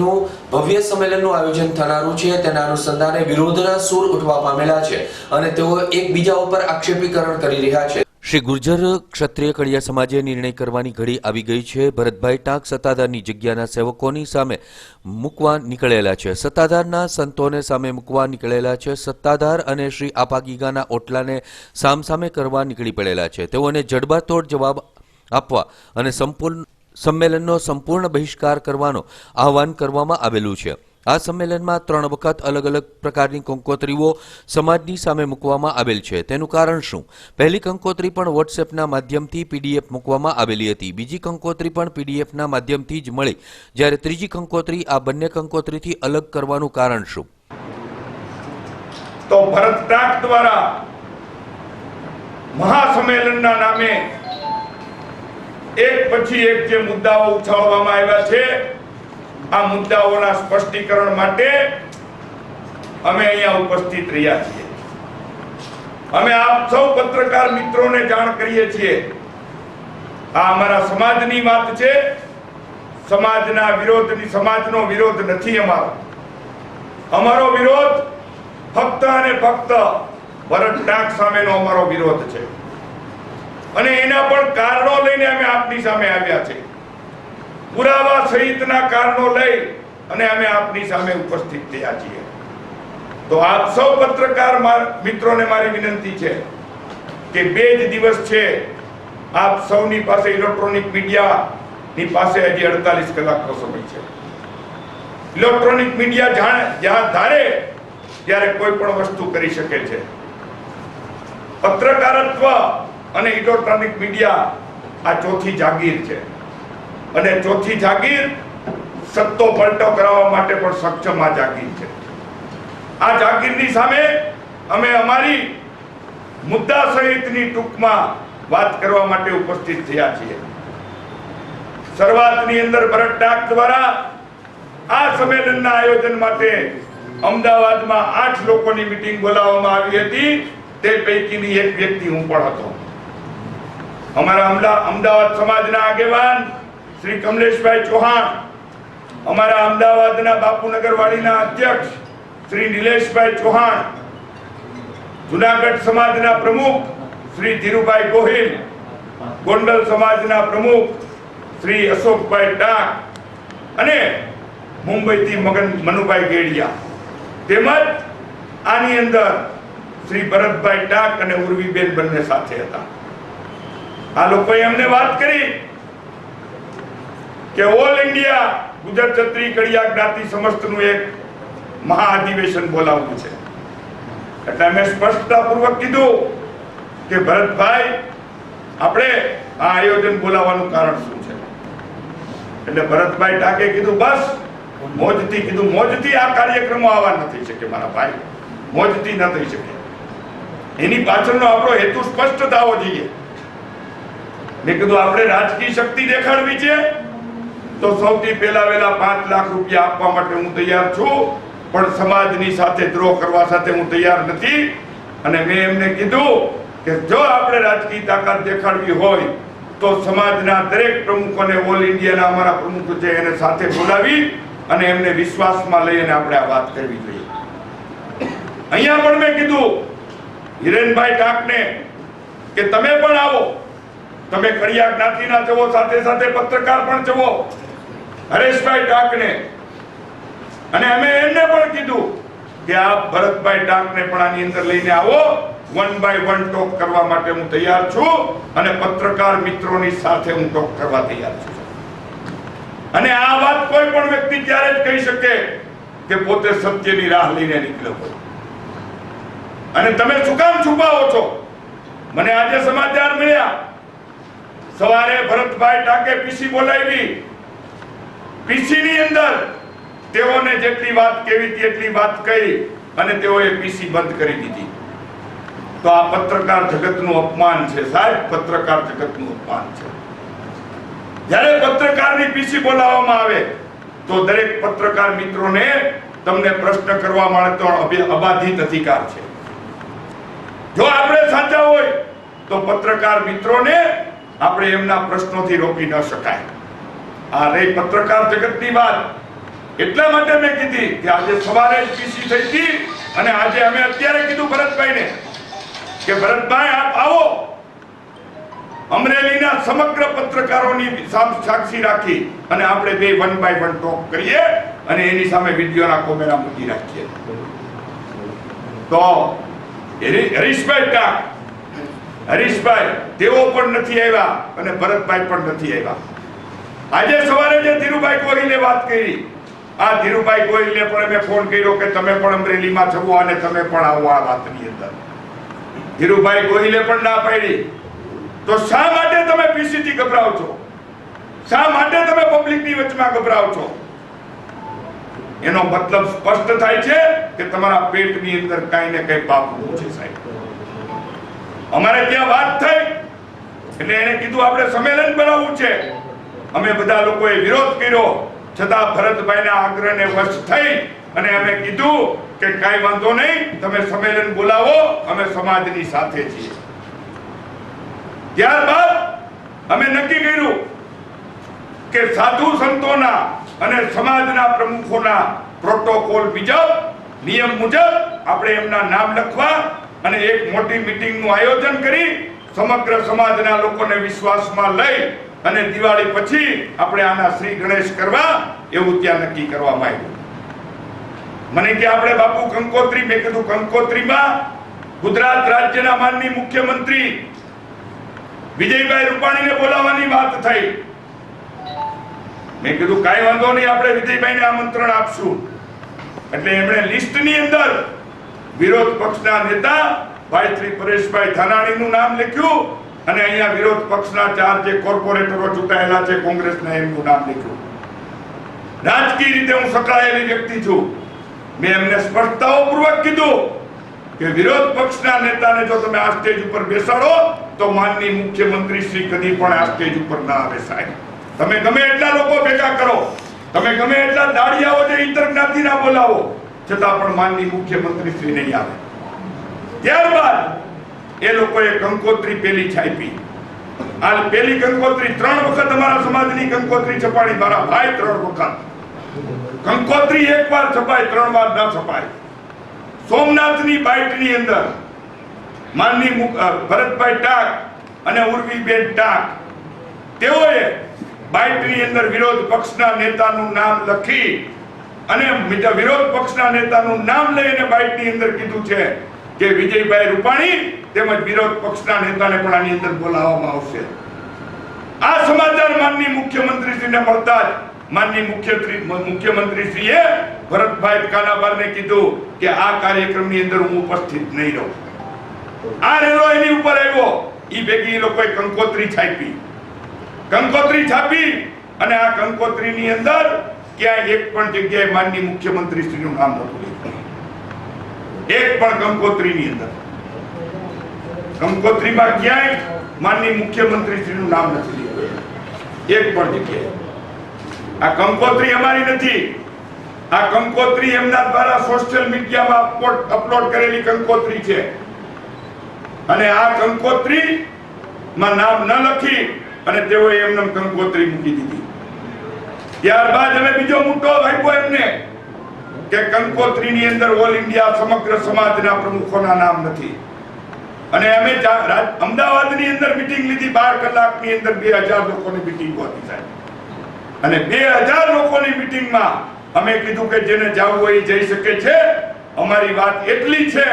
સમાજનું ભવ્ય સંમેલનનું આયોજન થનારું છે, તેના અનુસંધાને વિરોધના સૂર ઉઠવા પામેલા છે અને તેઓ એકબીજા ઉપર આક્ષેપીકરણ કરી રહ્યા છે. શ્રી ગુર્જર ક્ષત્રિય કડિયા સમાજે નિર્ણય કરવાની ઘડી આવી ગઈ છે. ભરતભાઈ ટાંક સત્તાધારની જગ્યાના સેવકોની સામે મૂકવા નીકળેલા છે. સત્તાધારના સંતોને સામે મૂકવા નીકળેલા છે. સત્તાધાર અને શ્રી આપાગીગાના ઓટલાને સામસામે કરવા નીકળી પડેલા છે. તેઓને જડબાતોડ જવાબ આપવા અને સંપૂર્ણ સંમેલનનો સંપૂર્ણ બહિષ્કાર કરવાનો આહવાન કરવામાં આવેલું છે. આ સંમેલનમાં ત્રણ વખત અલગ અલગ પ્રકારની કંકોત્રીઓ સમાજની સામે મૂકવામાં આવેલ છે. તેનું કારણ શું? પહેલી કંકોત્રી પણ વોટ્સએપના માધ્યમથી પીડીએફ મૂકવામાં આવેલી હતી. બીજી કંકોત્રી પણ પીડીએફના માધ્યમથી જ મળી. જ્યારે ત્રીજી કંકોત્રી આ બંને કંકોત્રીથી અલગ કરવાનું કારણ શું? તો ભરત દ્વારા મહાસંમેલનના નામે એક પછી એક જે મુદ્દાઓ ઉછાળવામાં આવ્યા છે, આ મુદ્દાઓના સ્પષ્ટીકરણ માટે અમે અહીંયા ઉપસ્થિત રહ્યા છીએ. અમે આપ સૌ પત્રકાર મિત્રોને જાણ કરીએ છીએ. આ અમારા સમાજની વાત છે. સમાજના વિરોધની, સમાજનો વિરોધ નથી અમારો. અમારો વિરોધ ફક્ત અને ફક્ત ભરત ડાક સામેનો અમારો વિરોધ છે. અને એના પણ કારણો લઈને અમે આપની સામે આવ્યા છે પુરાવા સહિતના કારણો લઈ અને અમે આપની સામે ઉપસ્થિત થયા છીએ. તો આપ સૌ પત્રકાર મિત્રોને મારી વિનંતી છે કે બે જ દિવસ છે આપ સૌની પાસે ઇલેક્ટ્રોનિક મીડિયાની પાસે હજી અડતાલીસ કલાકનો સમય છે. ઇલેક્ટ્રોનિક મીડિયા જાણે, જ્યાં ધારે ત્યારે કોઈ પણ વસ્તુ કરી શકે છે. પત્રકારત્વ અને ઇલેક્ટ્રોનિક મીડિયા આ ચોથી જાગીર છે. અને ચોથી જાગીર સત્તો પલટો કરાવવા માટે પણ સક્ષમ આ જાગીર છે. આ જાગીરની સામે અમે અમારી મુદ્દા સહિતની ટૂંકમાં વાત કરવા માટે ઉપસ્થિત થયા છીએ. શરૂઆતની અંદર ભરત ડાક દ્વારા આ સંમેલનના આયોજન માટે અમદાવાદમાં આઠ લોકોની મીટિંગ બોલાવવામાં આવી હતી. તે પૈકીની એક વ્યક્તિ હું પણ હતો. અમારા અમદાવાદ સમાજના આગેવાન શ્રી કમલેશભાઈ ચૌહાણ, અમારા અમદાવાદના બાપુનગર વાડીના અધ્યક્ષ શ્રી નિલેશભાઈ ચૌહાણ, જુનાગઢ સમાજના પ્રમુખ શ્રી ધીરુભાઈ ગોહિલ, ગોંડલ સમાજના પ્રમુખ શ્રી અશોકભાઈ ડાક અને મુંબઈથી મગન મનુભાઈ ગેડિયા. તેમજ આની અંદર શ્રી ભરતભાઈ ડાક અને ઉર્વીબેન બંને સાથે હતા. આ લોકોએ અમને વાત કરી કે ઓલ ઇન્ડિયા ગુજરાત છત્રી કડિયા જ્ઞાતિ સમસ્તનું એક મહાઅધિવેશન બોલાવવું છે. એટલે અમે સ્પષ્ટતાપૂર્વક કીધું કે ભરતભાઈ, આપણે આ આયોજન બોલાવવાનું કારણ શું છે? એટલે ભરતભાઈ ટાકે કીધું, બસ, મોજથી કીધું, મોજથી આ કાર્યક્રમો આવા ન થઈ શકે મારા ભાઈ, મોજથી ન થઈ શકે. એની પાછળનો આપણો હેતુ સ્પષ્ટ થવો જોઈએ. મેં કીધું, આપણે રાજકીય શક્તિ દેખાડવી છે. તો સૌથી પહેલા વહેલા પાંચ લાખ રૂપિયા આપવા માટે હું તૈયાર છું, પણ સમાજની સાથે દ્રોહ કરવા સાથે હું તૈયાર નથી. અને મેં એમને કીધું કે જો આપણે રાજકીય તાકાત દેખાડવી હોય, તો સમાજના દરેક પ્રમુખોને ઓલ ઇન્ડિયાના અમારા પ્રમુખો છે એને સાથે બોલાવી અને એમને વિશ્વાસમાં લઈને આપણે આ વાત કરવી જોઈએ. અહીંયા પણ મેં કીધું, હિરેનભાઈ ટાકને કે તમે પણ આવો. તમે ખડિયા જ્ઞાતિના જવો સાથે સાથે પત્રકાર પણ જવો હરેશભાઈ ડાકને. અને અમે એમને પણ કીધું કે આ ભરતભાઈ ડાકને પણ આની અંદર લઈને આવો. વન બાય વન ટોક કરવા માટે હું તૈયાર છું અને પત્રકાર મિત્રોની સાથે હું ટોક કરવા તૈયાર છું. અને આ વાત કોઈ પણ વ્યક્તિ ત્યારે જ કહી શકે કે પોતે સત્યની રાહ લઈને નીકળ્યો હોય. અને તમે શું કામ છુપાવો છો? મને આજે સમાચાર મળ્યા. સવારે ભરતભાઈ ટાકે પીસી બોલાવી. પીસી ની અંદર તેઓને જેટલી વાત કેવી એટલી વાત કહી અને તેઓએ પીસી બંધ કરી દીધી. તો આ પત્રકાર જગતનું અપમાન છે સાહેબ, પત્રકાર જગતનું અપમાન છે. જ્યારે પત્રકારની પીસી બોલાવવામાં આવે, તો દરેક પત્રકાર મિત્રોને તમને પ્રશ્ન કરવા માટે અબાધિત અધિકાર છે. જો આપણે સાચા હોય, તો પત્રકાર મિત્રોને આપણે એમના પ્રશ્નોથી રોકી ન શકાય. આ રહી પત્રકાર જગતની વાત. એટલા માટે મેં કીધી કે આજે સવારે પીસી થઈ હતી અને આજે અમે અત્યારે કીધું ભરતભાઈને કે ભરતભાઈ, આપ આવો. અમરેલીના સમગ્ર પત્રકારોની સાક્ષી રાખી અને આપણે બે વન બાય વન ટોક કરીએ અને એની સામે વિડીયોના કોમેરા મૂકી રાખીએ. તો, હરી- હરીશભાઈ ટાક હરીશભાઈ, તેઓ પણ નથી આવ્યા અને ભરતભાઈ પણ નથી આવ્યા. આજે સવારે જે ધીરુભાઈ ગોહિલે વાત કરી, આ ધીરુભાઈ ગોહિલને પણ મેં ફોન કર્યો કે તમે પણ અમરેલીમાં છો અને તમે પણ આવો આ વાતની અંદર. ધીરુભાઈ ગોહિલે પણ ના પાડી. તો શા માટે તમે પીસીથી ગભરાવ છો? શા માટે તમે પબ્લિકની વચમાં ગભરાવ છો? એનો મતલબ સ્પષ્ટ થાય છે કે તમારા પેટની અંદર કાંઈ ને કંઈ પાપ છે સાહેબ. અમારે ત્યાં વાત થઈ એટલે એને કીધું આપણે સંમેલન બનાવવું છે. અમે બધા લોકોએ વિરોધ કર્યો. છતાં ભરતભાઈના આગ્રહને વશ થઈ અને અમે કીધું કે કાંઈ વાંધો નહીં, તમે સંમેલન બોલાવો, અમે સમાજની સાથે છીએ. ત્યારબાદ અમે નક્કી કર્યું કે સાધુ સંતોના અને સમાજના પ્રમુખોના પ્રોટોકોલ મુજબ, નિયમ મુજબ આપણે એમના નામ લખવા અને એક મોટી મીટિંગનું આયોજન કરી સમગ્ર સમાજના લોકોને વિશ્વાસમાં લઈ અને દિવાળી પછી આપણે આના શ્રી ગણેશ કરવા એવું ત્યાં નક્કી કરવામાં આવ્યું. મને કે આપણે બાપુ કંકોત્રી, મેં કીધું કંકોત્રીમાં ગુજરાત રાજ્યના માનની મુખ્યમંત્રી વિજયભાઈ રૂપાણીને બોલાવવાની વાત થઈ. મેં કીધું, કાંઈ વાંધો નહીં, આપણે વિજયભાઈને આમંત્રણ આપશું. એટલે એમણે લિસ્ટની અંદર વિરોધ પક્ષના નેતા ભાઈ શ્રી પરેશભાઈ ધાનાણીનું નામ લખ્યું અને અહીંયા વિરોધ પક્ષના ચાર જે કોર્પોરેટરો ચૂંટાયેલા છે, કોંગ્રેસના એમનું નામ લખ્યું. રાજકીય રીતે હું સંકળાયેલી વ્યક્તિ છું. મેં એમને સ્પષ્ટતાઓપૂર્વક કીધું કે વિરોધ પક્ષના નેતાને જો તમે આ સ્ટેજ ઉપર બેસાડો, તો માનની મુખ્યમંત્રી શ્રી કદી પણ આ સ્ટેજ ઉપર ના આવે સાહેબ. તમે ગમે એટલા લોકો ભેગા કરો, તમે ગમે એટલા દાડિયાઓ જે ઇન્ટર જ્ઞાતિના બોલાવો છતાં પણ માનની મુખ્યમંત્રી શ્રી નહીં આવે. ત્યારબાદ એ લોકોએ કંકોત્રી પેલી છાપી. આ પેલી કંકોત્રી ત્રણ વખત અમારા સમાજની કંકોત્રી છપાણી મારા ભાઈ ત્રણ વખત. કંકોત્રી એક વાર છપાય, ત્રણ વાર ના છપાય. સોમનાથની બાઇટની અંદર માનની ભરતભાઈ ટાક અને ઉર્વીબેન ટાક. તેઓએ બાઇટની અંદર વિરોધ પક્ષના નેતાનું નામ લખી અને વિરોધ પક્ષના નેતાનું નામ લઈને બાઇટની અંદર કીધું છે કે વિજયભાઈ રૂપાણી તેમજ વિરોધ પક્ષના નેતાને પણ આની અંદર બોલાવવામાં આવશે. આ સમાચાર માનની મુખ્યમંત્રીશ્રીને મળતા જ માનની મુખ્યમંત્રી મુખ્યમંત્રીશ્રીએ ભરતભાઈ કાનાબારને કીધું કે આ કાર્યક્રમની અંદર હું ઉપસ્થિત નહીં રહું. આ રેલો એની ઉપર આવ્યો. ઈ ભેગી લોકોએ કંકોત્રી છાપી. કંકોત્રી છાપી અને આ કંકોત્રીની અંદર ક્યાંય એક પણ જગ્યાએ માનની મુખ્યમંત્રીશ્રીનું નામ નહોતું એક પણ કંકોત્રીની અંદર. કંકોત્રીમાં ક્યાંય માનની મુખ્યમંત્રીશ્રીનું નામ નથી લીધું. એક પણ જગ્યાએ. આ કંકોત્રી અમારી નથી. આ કંકોત્રી એમના દ્વારા સોશિયલ મીડિયામાં અપલોડ કરેલી કંકોત્રી છે. અને આ કંકોત્રી માં નામ ન લખી અને તેઓએ એમને કંકોત્રી મૂકી દીધી. ત્યારબાદ હવે બીજો મુદ્દો આપ્યો એમને કે કંકોત્રીની અંદર ઓલ ઇન્ડિયા સમગ્ર સમાજના પ્રમુખોના નામ નથી. અને અમે અમદાવાદની અંદર મીટિંગ લીધી, બાર કલાકની અંદર બે હજાર લોકોની મીટિંગ હતી સાહેબ. અને બે હજાર લોકોની મીટિંગમાં અમે કીધું કે જેને જવું હોય જઈ શકે છે. અમારી વાત એટલી છે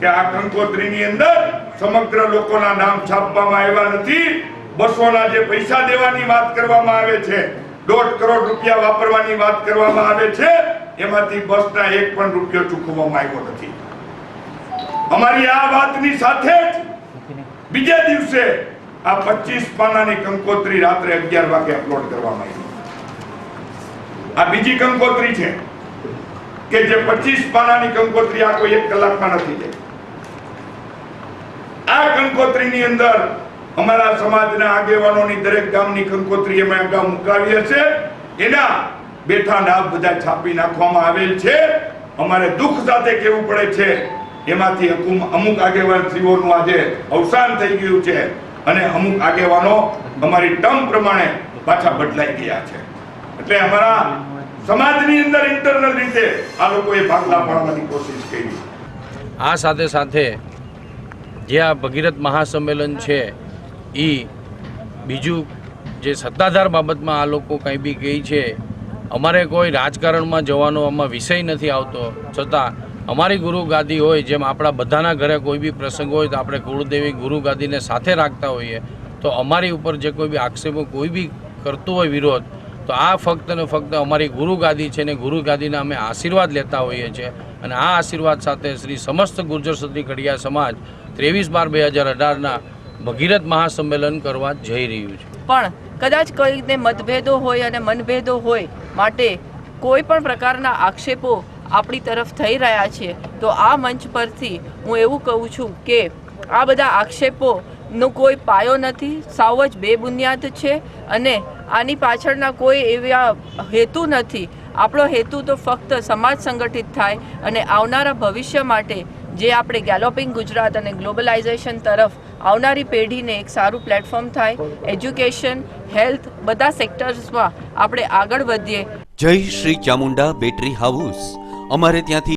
કે આ કંકોત્રીની અંદર સમગ્ર લોકોના નામ છાપવામાં આવ્યા નથી. બસોના જે પૈસા દેવાની વાત કરવામાં આવે છે દોઢ કરોડ રૂપિયા વાપરવાની વાત કરવામાં આવે છે, એમાંથી બસના એક પણ રૂપિયો ચૂકવવામાં આવ્યો નથી. અમારી આ વાતની સાથે જ બીજા દિવસે આ 25 પાનાની કંકોત્રી રાત્રે 11 વાગે અપલોડ કરવામાં આવી. આ બીજી કંકોત્રી છે કે જે 25 પાનાની કંકોત્રી આ કોઈ એક કલાકમાં નથી આ કંકોત્રીની અંદર અમારા સમાજના આગેવાનોની દરેક ગામની કંકોત્રી અમે અગાઉ મુકાવી હશે એના બેઠા નામ બધા છાપી નાખવામાં આવેલ છે. અમારે દુઃખ સાથે કહેવું પડે છે. એમાંથી અમુક આગેવાનશ્રીઓનું આજે અવસાન થઈ ગયું છે. અને અમુક આગેવાનો અમારી ટર્મ પ્રમાણે પાછા બદલાઈ ગયા છે. એટલે અમારા સમાજની અંદર ઇન્ટરનલ રીતે આ લોકોએ ભાગલા પાડવાની કોશિશ કરી. આ સાથે સાથે જે આ ભગીરથ મહાસંમેલન છે એ બીજું જે સત્તાધાર બાબતમાં આ લોકો કંઈ બી કહે છે, અમારે કોઈ રાજકારણમાં જવાનો આમાં વિષય નથી આવતો. છતાં અમારી ગુરુ ગાદી હોય, જેમ આપણા બધાના ઘરે કોઈ બી પ્રસંગ હોય, તો આપણે કુળદેવી ગુરુ ગાદીને સાથે રાખતા હોઈએ. તો અમારી ઉપર જે કોઈ બી આક્ષેપો કોઈ બી કરતું હોય વિરોધ, તો આ ફક્ત ને ફક્ત અમારી ગુરુ ગાદી છે ને ગુરુ ગાદીના અમે આશીર્વાદ લેતા હોઈએ છીએ. અને આ આશીર્વાદ સાથે શ્રી સમસ્ત ગુર્જર ક્ષત્રિય ઘડિયા સમાજ ત્રેવીસ બાર બે હજાર અઢારના ભગીરથ મહાસંમેલન કરવા જઈ રહ્યું છે. પણ કદાચ કોઈને મતભેદો હોય અને મનભેદો હોય માટે કોઈ પણ પ્રકારના આક્ષેપો આપણી તરફ થઈ રહ્યા છે, તો આ મંચ પરથી હું એવું કહું છું કે આ બધા આક્ષેપોનો કોઈ પાયો નથી, સાવ જ બેબુનિયાદ છે અને આની પાછળના કોઈ એવા હેતુ નથી. આપણો હેતુ તો ફક્ત સમાજ સંગઠિત થાય અને આવનારા ભવિષ્ય માટે જે આપણે ગેલોપિંગ ગુજરાત અને ગ્લોબલાઇઝેશન તરફ આવનારી પેઢીને એક સારું પ્લેટફોર્મ થાય. એજ્યુકેશન હેલ્થ બધા સેક્ટર્સમાં આપણે આગળ વધીએ. જય શ્રી ચામુંડા બેટરી હાઉસ. અમારે ત્યાંથી